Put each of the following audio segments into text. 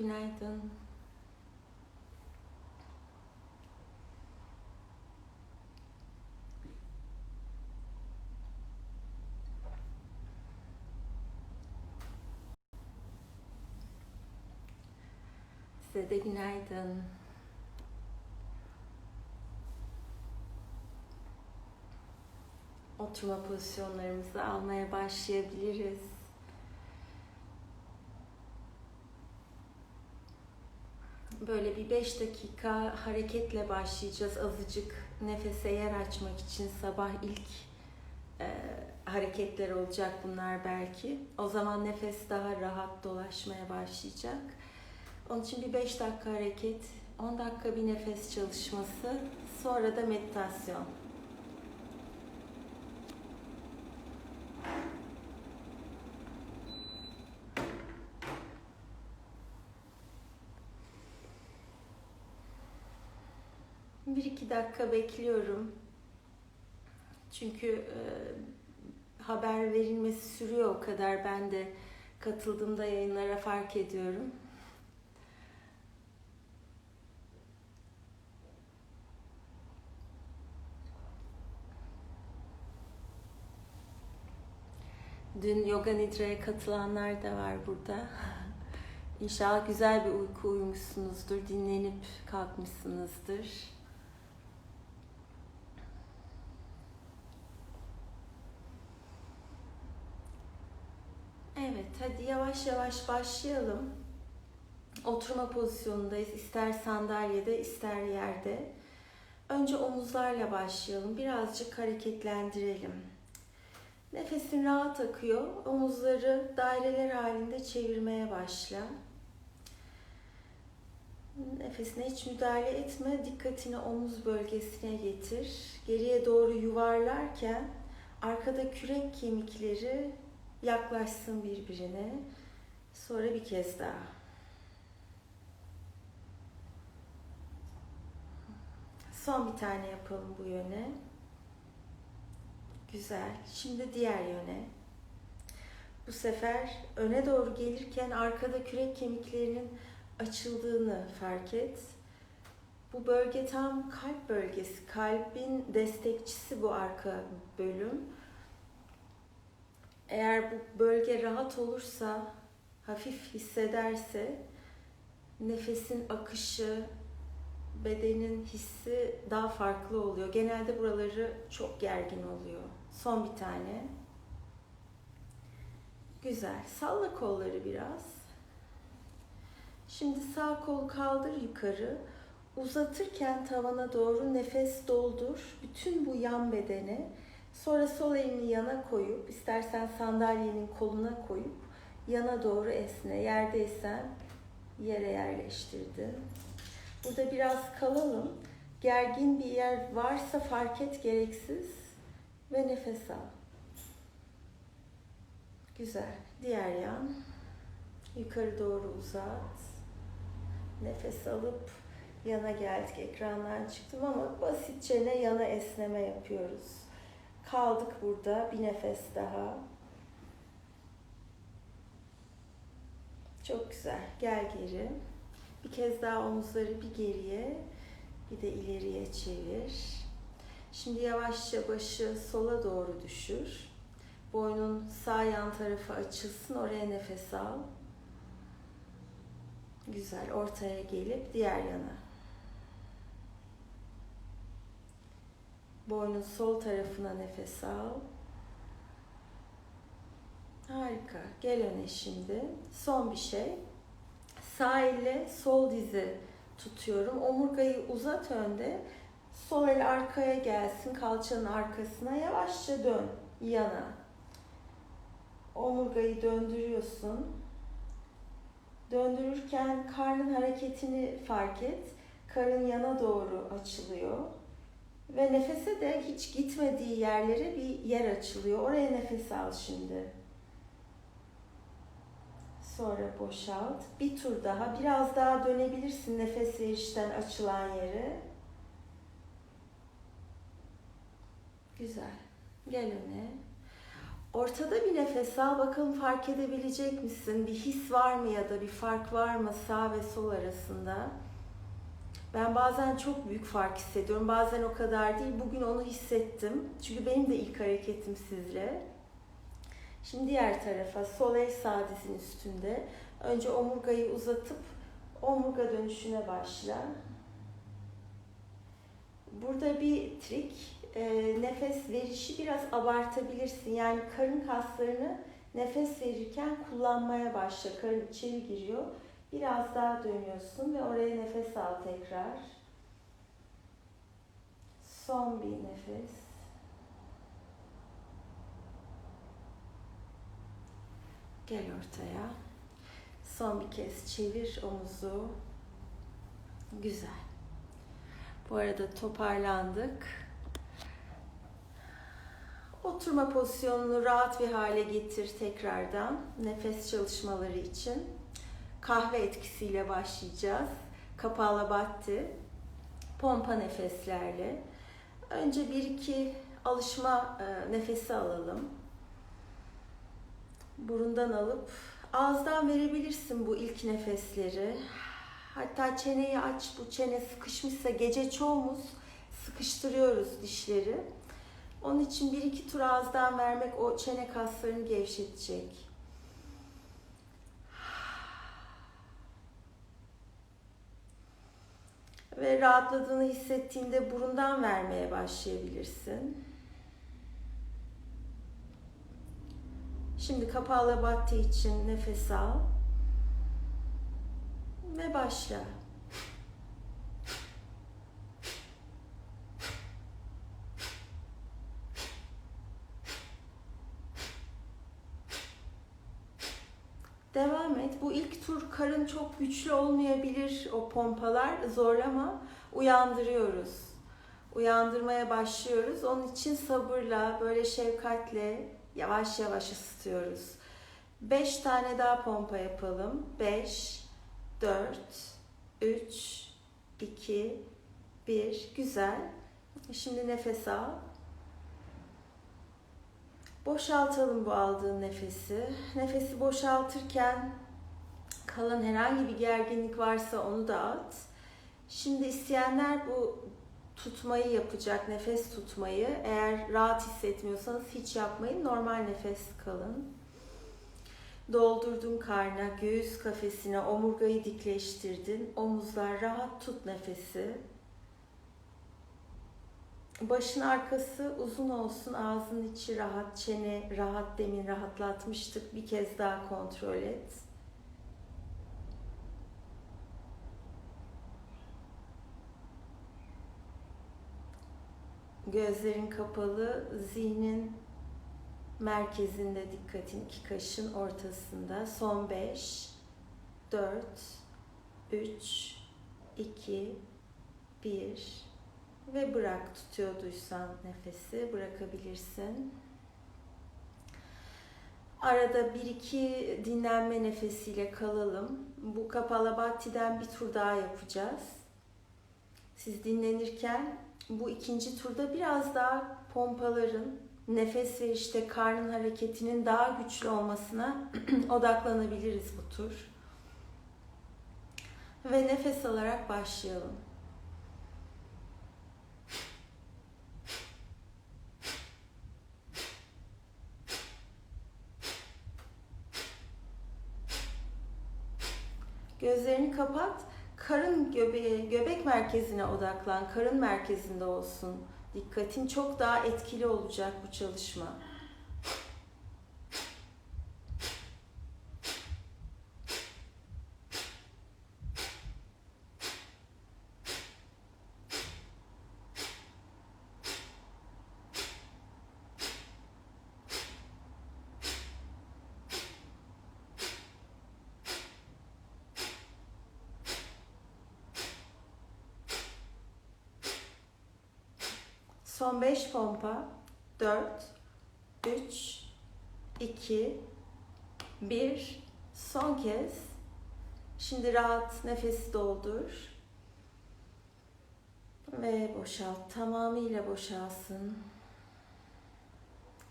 Günaydın. Size de günaydın. Oturma pozisyonlarımızı almaya başlayabiliriz. Böyle bir 5 dakika hareketle başlayacağız. Azıcık nefese yer açmak için sabah ilk e, hareketler olacak bunlar belki. O zaman nefes daha rahat dolaşmaya başlayacak. Onun için bir 5 dakika hareket, 10 dakika bir nefes çalışması, sonra da meditasyon. Bir dakika bekliyorum. Çünkü e, haber verilmesi sürüyor o kadar. Ben de katıldığımda yayınlara fark ediyorum. Dün Yoga Nidra'ya katılanlar da var burada. İnşallah güzel bir uyku uyumuşsunuzdur, dinlenip kalkmışsınızdır. Evet, hadi yavaş yavaş başlayalım. Oturma pozisyonundayız. İster sandalyede, ister yerde. Önce omuzlarla başlayalım. Birazcık hareketlendirelim. Nefesin rahat akıyor. Omuzları daireler halinde çevirmeye başla. Nefesine hiç müdahale etme. Dikkatini omuz bölgesine getir. Geriye doğru yuvarlarken arkada kürek kemikleri yaklaşsın birbirine. Sonra bir kez daha. Son bir tane yapalım bu yöne. Güzel. Şimdi diğer yöne. Bu sefer öne doğru gelirken arkada kürek kemiklerinin açıldığını fark et. Bu bölge tam kalp bölgesi. Kalbin destekçisi bu arka bölüm. Eğer bu bölge rahat olursa, hafif hissederse nefesin akışı, bedenin hissi daha farklı oluyor. Genelde buraları çok gergin oluyor. Son bir tane. Güzel. Salla kolları biraz. Şimdi sağ kol kaldır yukarı. Uzatırken tavana doğru nefes doldur. Bütün bu yan bedene. Sonra sol elini yana koyup, istersen sandalyenin koluna koyup yana doğru esne. Yerdeysen yere yerleştirdin. Burada biraz kalalım. Gergin bir yer varsa fark et gereksiz ve nefes al. Güzel. Diğer yan. Yukarı doğru uzat. Nefes alıp yana geldik. Ekrandan çıktım ama basitçe ne yana esneme yapıyoruz. Kaldık burada. Bir nefes daha. Çok güzel. Gel geri. Bir kez daha omuzları bir geriye, bir de ileriye çevir. Şimdi yavaşça başı sola doğru düşür. Boynun sağ yan tarafı açılsın. Oraya nefes al. Güzel. Ortaya gelip diğer yana. Boynun sol tarafına nefes al. Harika. Gel öne şimdi. Son bir şey. Sağ elle sol dizi tutuyorum. Omurgayı uzat önde. Sol el arkaya gelsin. Kalçanın arkasına. Yavaşça dön yana. Omurgayı döndürüyorsun. Döndürürken karnın hareketini fark et. Karın yana doğru açılıyor. Ve nefese de hiç gitmediği yerlere bir yer açılıyor. Oraya nefes al şimdi. Sonra boşalt. Bir tur daha. Biraz daha dönebilirsin nefes verişten açılan yere. Güzel. Gel öne. Ortada bir nefes al. Bakalım fark edebilecek misin? Bir his var mı ya da bir fark var mı sağ ve sol arasında? Ben bazen çok büyük fark hissediyorum. Bazen o kadar değil. Bugün onu hissettim. Çünkü benim de ilk hareketim sizle. Şimdi diğer tarafa sol el sağ üstünde. Önce omurgayı uzatıp omurga dönüşüne başla. Burada bir trik. E, nefes verişi biraz abartabilirsin. Yani karın kaslarını nefes verirken kullanmaya başla. Karın içeri giriyor. Biraz daha dönüyorsun ve oraya nefes al tekrar. Son bir nefes. Gel ortaya. Son bir kez çevir omuzu. Güzel. Bu arada toparlandık. Oturma pozisyonunu rahat bir hale getir tekrardan nefes çalışmaları için. Kahve etkisiyle başlayacağız. Kapalı batti. Pompa nefeslerle. Önce bir iki alışma e, nefesi alalım. Burundan alıp ağızdan verebilirsin bu ilk nefesleri. Hatta çeneyi aç. Bu çene sıkışmışsa gece çoğumuz sıkıştırıyoruz dişleri. Onun için bir iki tur ağızdan vermek o çene kaslarını gevşetecek. Ve rahatladığını hissettiğinde burundan vermeye başlayabilirsin. Şimdi kapalı battı için nefes al. Ve başla. Devam et. Bu ilk tur karın çok güçlü olmayabilir o pompalar. Zorlama. Uyandırıyoruz. Uyandırmaya başlıyoruz. Onun için sabırla, böyle şefkatle yavaş yavaş ısıtıyoruz. 5 tane daha pompa yapalım. 5 4 3 2 1 Güzel. Şimdi nefes al. Boşaltalım bu aldığın nefesi. Nefesi boşaltırken kalan herhangi bir gerginlik varsa onu da at. Şimdi isteyenler bu tutmayı yapacak, nefes tutmayı. Eğer rahat hissetmiyorsanız hiç yapmayın. Normal nefes kalın. Doldurdun karna, göğüs kafesine, omurgayı dikleştirdin. Omuzlar rahat tut nefesi. Başın arkası uzun olsun, ağzın içi rahat, çene rahat demin rahatlatmıştık. Bir kez daha kontrol et. Gözlerin kapalı, zihnin merkezinde dikkatin iki kaşın ortasında. Son 5, 4, 3, 2, 1 ve bırak tutuyorduysan nefesi bırakabilirsin. Arada bir iki dinlenme nefesiyle kalalım. Bu Kapalabhati'den bir tur daha yapacağız. Siz dinlenirken bu ikinci turda biraz daha pompaların nefes ve işte karnın hareketinin daha güçlü olmasına odaklanabiliriz bu tur. Ve nefes alarak başlayalım. Gözlerini kapat. Karın göbeğe, göbek merkezine odaklan. Karın merkezinde olsun. Dikkatin çok daha etkili olacak bu çalışma. Son 5 pompa. 4, 3, 2, 1. Son kez. Şimdi rahat nefesi doldur. Ve boşalt. Tamamıyla boşalsın.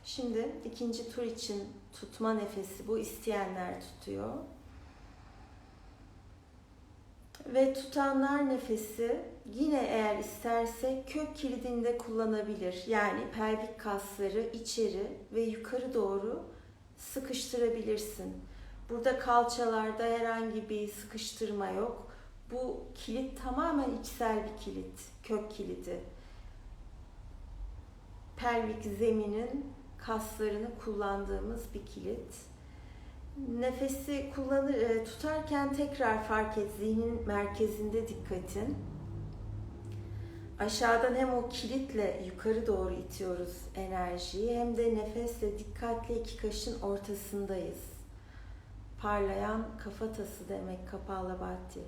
Şimdi ikinci tur için tutma nefesi bu isteyenler tutuyor. Ve tutanlar nefesi yine eğer isterse kök kilidinde kullanabilir. Yani pelvik kasları içeri ve yukarı doğru sıkıştırabilirsin. Burada kalçalarda herhangi bir sıkıştırma yok. Bu kilit tamamen içsel bir kilit, kök kilidi. Pelvik zeminin kaslarını kullandığımız bir kilit. Nefesi kullanır, e, tutarken tekrar fark et zihnin merkezinde dikkatin. Aşağıdan hem o kilitle yukarı doğru itiyoruz enerjiyi hem de nefesle dikkatle iki kaşın ortasındayız. Parlayan kafatası demek Kapalabhati.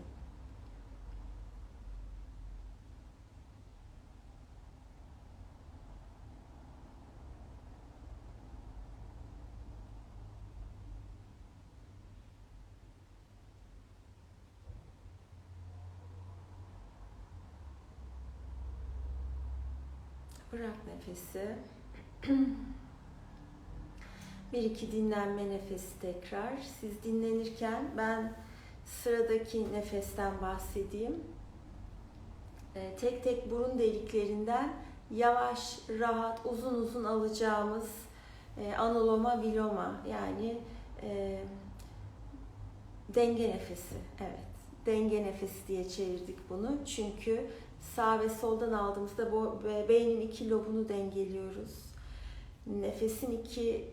Bırak nefesi. Bir iki dinlenme nefesi tekrar. Siz dinlenirken ben sıradaki nefesten bahsedeyim. Ee, tek tek burun deliklerinden yavaş, rahat, uzun uzun alacağımız e, anuloma viloma yani e, denge nefesi. Evet, denge nefesi diye çevirdik bunu. Çünkü sağ ve soldan aldığımızda beynin iki lobunu dengeliyoruz. Nefesin iki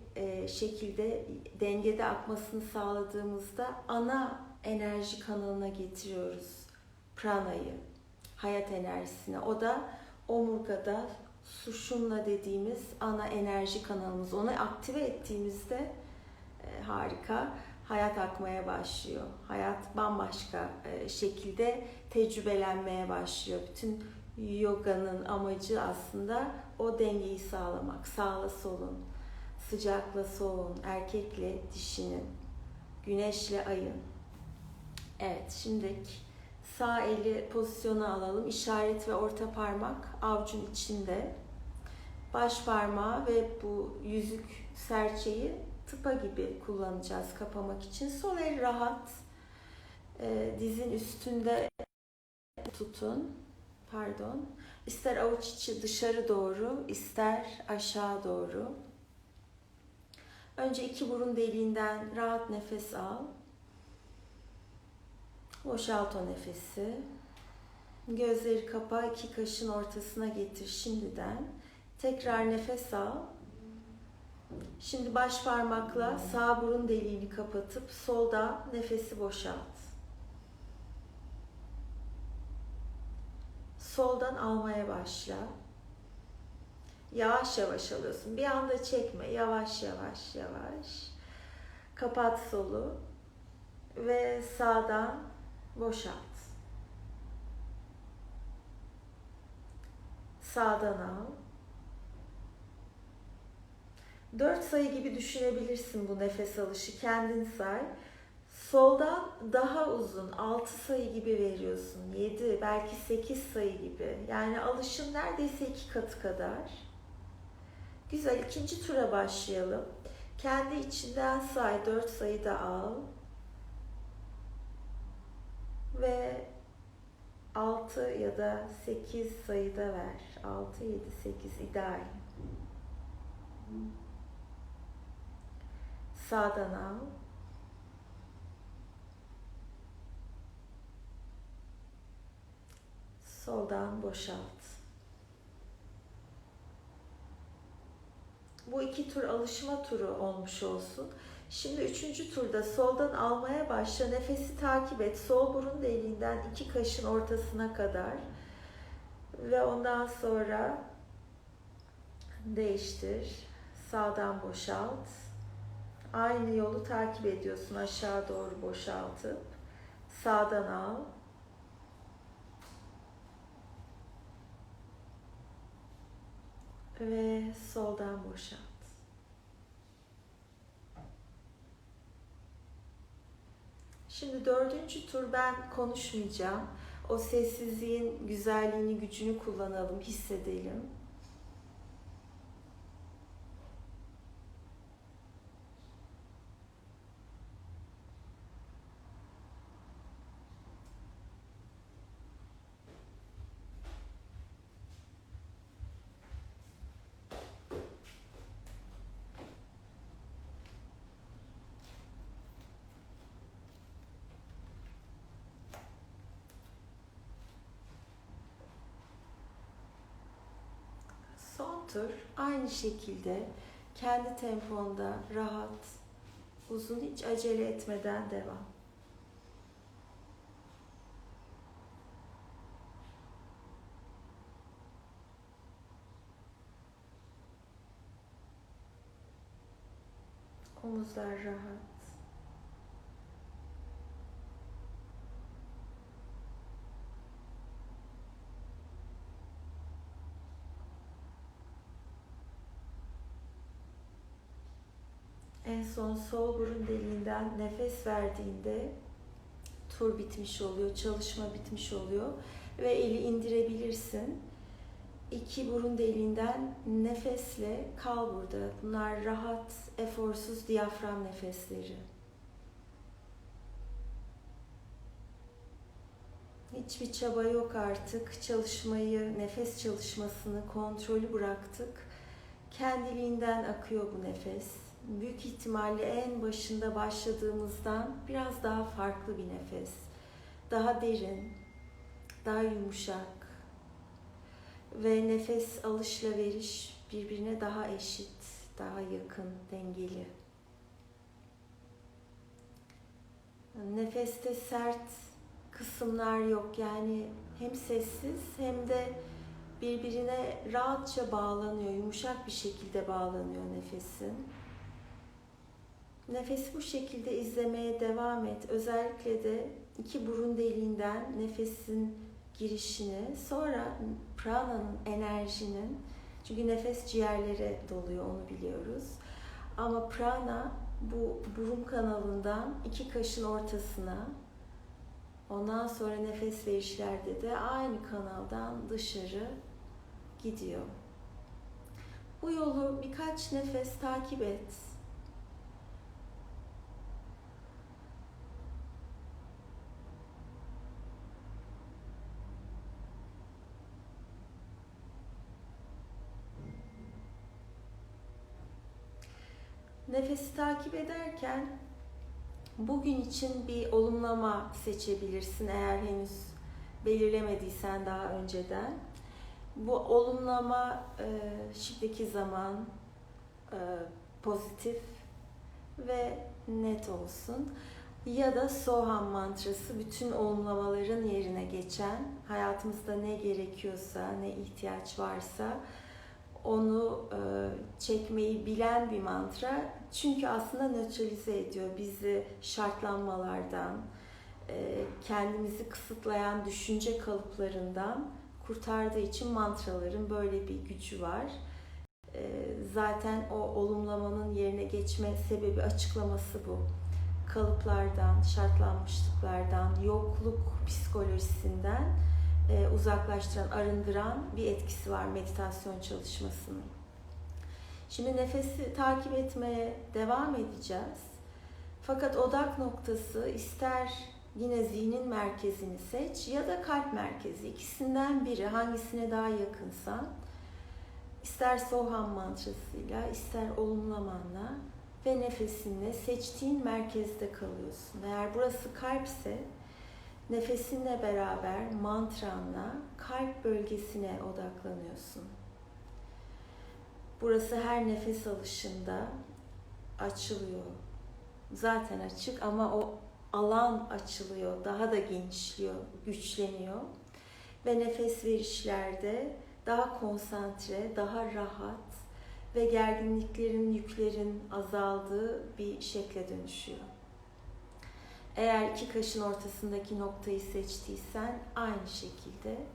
şekilde dengede akmasını sağladığımızda ana enerji kanalına getiriyoruz pranayı, hayat enerjisine. O da omurgada sushumna dediğimiz ana enerji kanalımız. Onu aktive ettiğimizde e, harika hayat akmaya başlıyor. Hayat bambaşka e, şekilde tecrübelenmeye başlıyor. Bütün yoganın amacı aslında o dengeyi sağlamak. Sağla solun, sıcakla soğuğun, erkekle dişinin, güneşle ayın. Evet, şimdi sağ eli pozisyona alalım. İşaret ve orta parmak avucun içinde. Baş parmağı ve bu yüzük serçeyi tıpa gibi kullanacağız kapamak için. Sol el rahat. E, dizin üstünde tutun. Pardon. İster avuç içi dışarı doğru, ister aşağı doğru. Önce iki burun deliğinden rahat nefes al. Boşalt o nefesi. Gözleri kapa, iki kaşın ortasına getir şimdiden. Tekrar nefes al. Şimdi baş parmakla sağ burun deliğini kapatıp solda nefesi boşalt. Soldan almaya başla. Yavaş yavaş alıyorsun. Bir anda çekme. Yavaş yavaş yavaş. Kapat solu ve sağdan boşalt. Sağdan al. Dört sayı gibi düşünebilirsin bu nefes alışı. Kendin say. Soldan daha uzun 6 sayı gibi veriyorsun. 7 belki 8 sayı gibi. Yani alışın neredeyse iki katı kadar. Güzel ikinci tura başlayalım. Kendi içinden say 4 sayı da al. Ve 6 ya da 8 sayıda ver. 6, 7, 8 ideal. Sağdan al. Soldan boşalt. Bu iki tur alışma turu olmuş olsun. Şimdi üçüncü turda soldan almaya başla. Nefesi takip et. Sol burun deliğinden iki kaşın ortasına kadar. Ve ondan sonra değiştir. Sağdan boşalt. Aynı yolu takip ediyorsun aşağı doğru boşaltıp. Sağdan al. Ve soldan boşalt. Şimdi dördüncü tur ben konuşmayacağım. O sessizliğin güzelliğini, gücünü kullanalım, hissedelim. Otur. Aynı şekilde kendi temponda rahat, uzun hiç acele etmeden devam. Omuzlar rahat. En son sol burun deliğinden nefes verdiğinde tur bitmiş oluyor, çalışma bitmiş oluyor ve eli indirebilirsin. İki burun deliğinden nefesle kal burada. Bunlar rahat, eforsuz diyafram nefesleri. Hiçbir çaba yok artık. Çalışmayı, nefes çalışmasını, kontrolü bıraktık. Kendiliğinden akıyor bu nefes. Büyük ihtimalle en başında başladığımızdan biraz daha farklı bir nefes. Daha derin, daha yumuşak ve nefes alışla veriş birbirine daha eşit, daha yakın, dengeli. Nefeste sert kısımlar yok. Yani hem sessiz hem de birbirine rahatça bağlanıyor, yumuşak bir şekilde bağlanıyor nefesin. Nefesi bu şekilde izlemeye devam et. Özellikle de iki burun deliğinden nefesin girişini, sonra prana'nın, enerjinin, çünkü nefes ciğerlere doluyor onu biliyoruz. Ama prana bu burun kanalından iki kaşın ortasına, ondan sonra nefes verişlerde de aynı kanaldan dışarı gidiyor. Bu yolu birkaç nefes takip et. Nefesi takip ederken bugün için bir olumlama seçebilirsin eğer henüz belirlemediysen daha önceden. Bu olumlama e, şimdiki zaman e, pozitif ve net olsun. Ya da Soham mantrası bütün olumlamaların yerine geçen, hayatımızda ne gerekiyorsa, ne ihtiyaç varsa onu e, çekmeyi bilen bir mantra. Çünkü aslında nötralize ediyor bizi şartlanmalardan, e, kendimizi kısıtlayan düşünce kalıplarından kurtardığı için mantraların böyle bir gücü var. E, zaten o olumlamanın yerine geçme sebebi açıklaması bu. Kalıplardan, şartlanmışlıklardan, yokluk psikolojisinden e, uzaklaştıran, arındıran bir etkisi var meditasyon çalışmasının. Şimdi nefesi takip etmeye devam edeceğiz. Fakat odak noktası ister yine zihnin merkezini seç ya da kalp merkezi. ikisinden biri hangisine daha yakınsan ister soham mantrasıyla ister olumlamanla ve nefesinle seçtiğin merkezde kalıyorsun. Eğer burası kalpse nefesinle beraber mantranla kalp bölgesine odaklanıyorsun. Burası her nefes alışında açılıyor. Zaten açık ama o alan açılıyor, daha da genişliyor, güçleniyor. Ve nefes verişlerde daha konsantre, daha rahat ve gerginliklerin, yüklerin azaldığı bir şekle dönüşüyor. Eğer iki kaşın ortasındaki noktayı seçtiysen aynı şekilde.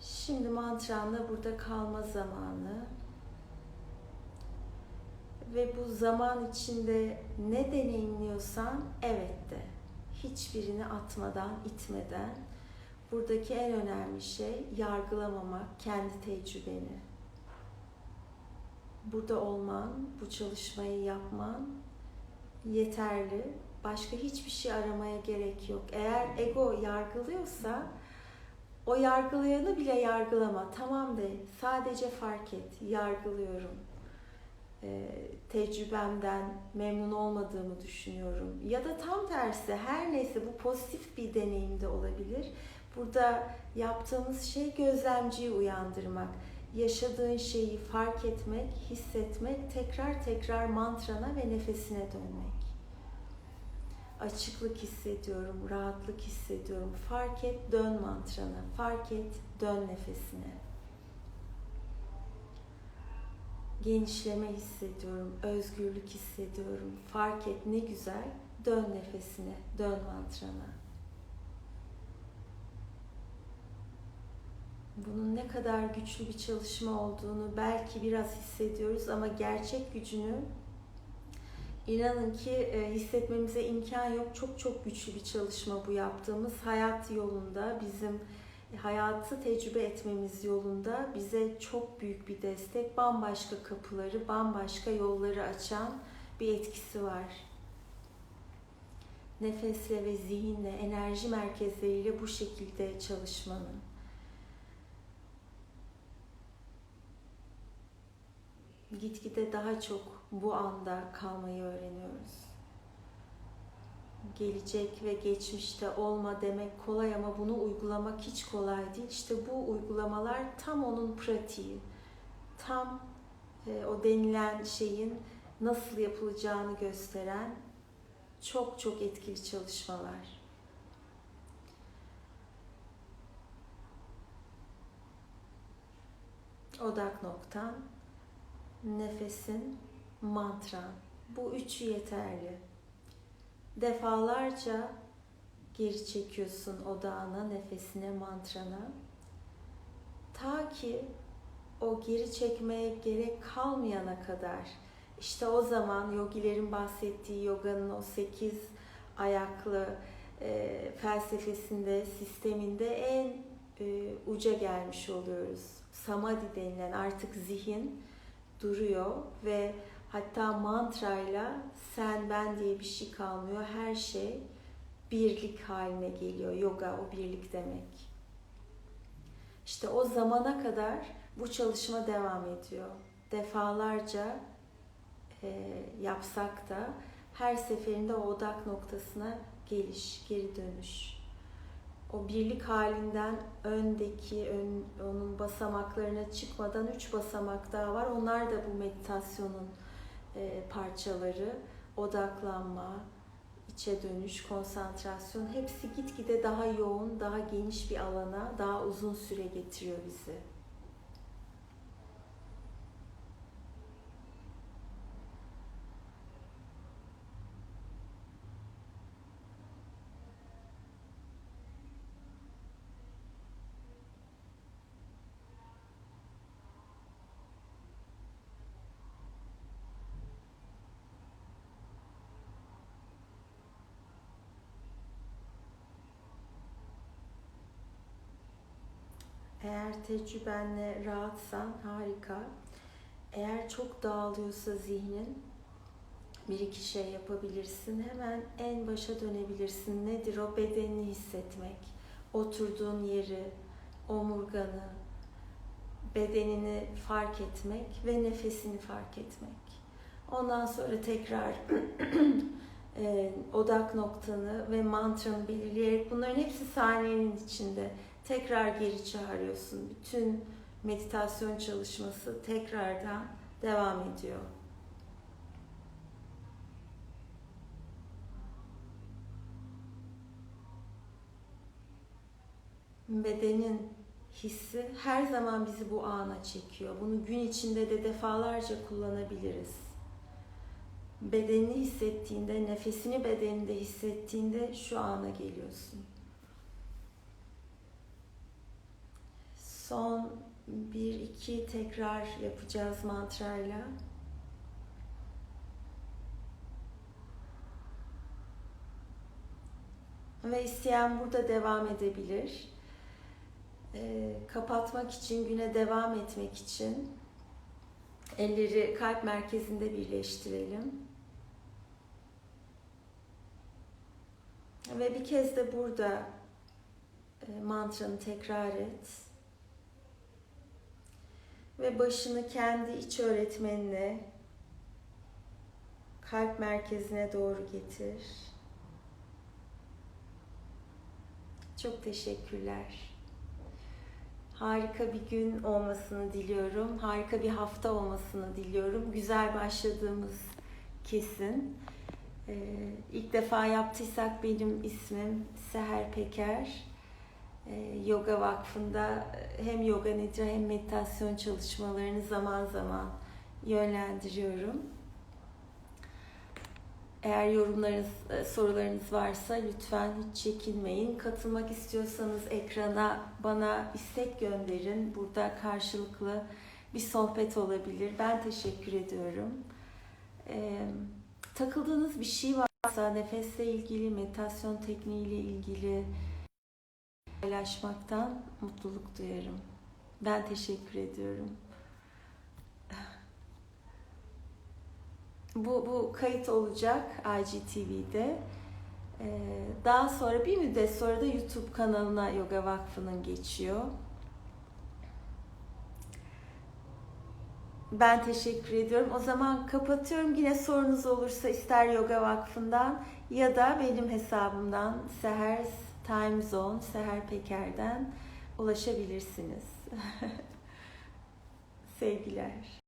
Şimdi mantranla burada kalma zamanı. Ve bu zaman içinde ne deneyimliyorsan evet de. Hiçbirini atmadan, itmeden. Buradaki en önemli şey yargılamamak kendi tecrübeni. Burada olman, bu çalışmayı yapman yeterli. Başka hiçbir şey aramaya gerek yok. Eğer ego yargılıyorsa o yargılayanı bile yargılama. Tamam de. Sadece fark et. Yargılıyorum. Ee, tecrübemden memnun olmadığımı düşünüyorum. Ya da tam tersi her neyse bu pozitif bir deneyim de olabilir. Burada yaptığımız şey gözlemciyi uyandırmak. Yaşadığın şeyi fark etmek, hissetmek, tekrar tekrar mantrana ve nefesine dönmek. Açıklık hissediyorum, rahatlık hissediyorum. Fark et, dön mantrana. Fark et, dön nefesine. Genişleme hissediyorum, özgürlük hissediyorum. Fark et ne güzel, dön nefesine, dön mantrana. Bunun ne kadar güçlü bir çalışma olduğunu belki biraz hissediyoruz ama gerçek gücünü inanın ki e, hissetmemize imkan yok. Çok çok güçlü bir çalışma bu yaptığımız. Hayat yolunda bizim hayatı tecrübe etmemiz yolunda bize çok büyük bir destek, bambaşka kapıları, bambaşka yolları açan bir etkisi var. Nefesle ve zihinle, enerji merkezleriyle bu şekilde çalışmanın. Gitgide daha çok bu anda kalmayı öğreniyoruz gelecek ve geçmişte olma demek kolay ama bunu uygulamak hiç kolay değil. İşte bu uygulamalar tam onun pratiği. Tam e, o denilen şeyin nasıl yapılacağını gösteren çok çok etkili çalışmalar. Odak noktan, nefesin, mantran. Bu üçü yeterli defalarca geri çekiyorsun odağına, nefesine, mantrana. Ta ki o geri çekmeye gerek kalmayana kadar işte o zaman yogilerin bahsettiği yoganın o sekiz ayaklı e, felsefesinde, sisteminde en e, uca gelmiş oluyoruz. Samadhi denilen artık zihin duruyor ve Hatta mantrayla sen ben diye bir şey kalmıyor. Her şey birlik haline geliyor. Yoga o birlik demek. İşte o zamana kadar bu çalışma devam ediyor. Defalarca e, yapsak da her seferinde o odak noktasına geliş, geri dönüş. O birlik halinden öndeki, ön, onun basamaklarına çıkmadan üç basamak daha var. Onlar da bu meditasyonun e, parçaları, odaklanma, içe dönüş, konsantrasyon hepsi gitgide daha yoğun, daha geniş bir alana, daha uzun süre getiriyor bizi. Eğer tecrübenle rahatsan harika. Eğer çok dağılıyorsa zihnin bir iki şey yapabilirsin. Hemen en başa dönebilirsin. Nedir o? Bedenini hissetmek. Oturduğun yeri, omurganı, bedenini fark etmek ve nefesini fark etmek. Ondan sonra tekrar e, odak noktanı ve mantranı belirleyerek bunların hepsi saniyenin içinde tekrar geri çağırıyorsun. Bütün meditasyon çalışması tekrardan devam ediyor. Bedenin hissi her zaman bizi bu ana çekiyor. Bunu gün içinde de defalarca kullanabiliriz. Bedenini hissettiğinde, nefesini bedeninde hissettiğinde şu ana geliyorsun. Son bir iki tekrar yapacağız mantrayla. Ve isteyen burada devam edebilir. E, kapatmak için, güne devam etmek için elleri kalp merkezinde birleştirelim. Ve bir kez de burada e, mantranı tekrar et ve başını kendi iç öğretmenine kalp merkezine doğru getir. Çok teşekkürler. Harika bir gün olmasını diliyorum. Harika bir hafta olmasını diliyorum. Güzel başladığımız kesin. Ee, ilk defa yaptıysak benim ismim Seher Peker. Ee, Yoga Vakfı'nda hem yoga nidra hem meditasyon çalışmalarını zaman zaman yönlendiriyorum. Eğer yorumlarınız, e, sorularınız varsa lütfen hiç çekinmeyin. Katılmak istiyorsanız ekrana bana istek gönderin. Burada karşılıklı bir sohbet olabilir. Ben teşekkür ediyorum. Ee, takıldığınız bir şey varsa nefesle ilgili, meditasyon tekniğiyle ilgili paylaşmaktan mutluluk duyarım. Ben teşekkür ediyorum. Bu, bu kayıt olacak IGTV'de. Ee, daha sonra bir müddet sonra da YouTube kanalına Yoga Vakfı'nın geçiyor. Ben teşekkür ediyorum. O zaman kapatıyorum. Yine sorunuz olursa ister Yoga Vakfı'ndan ya da benim hesabımdan Seher Time Zone, Seher Peker'den ulaşabilirsiniz. Sevgiler.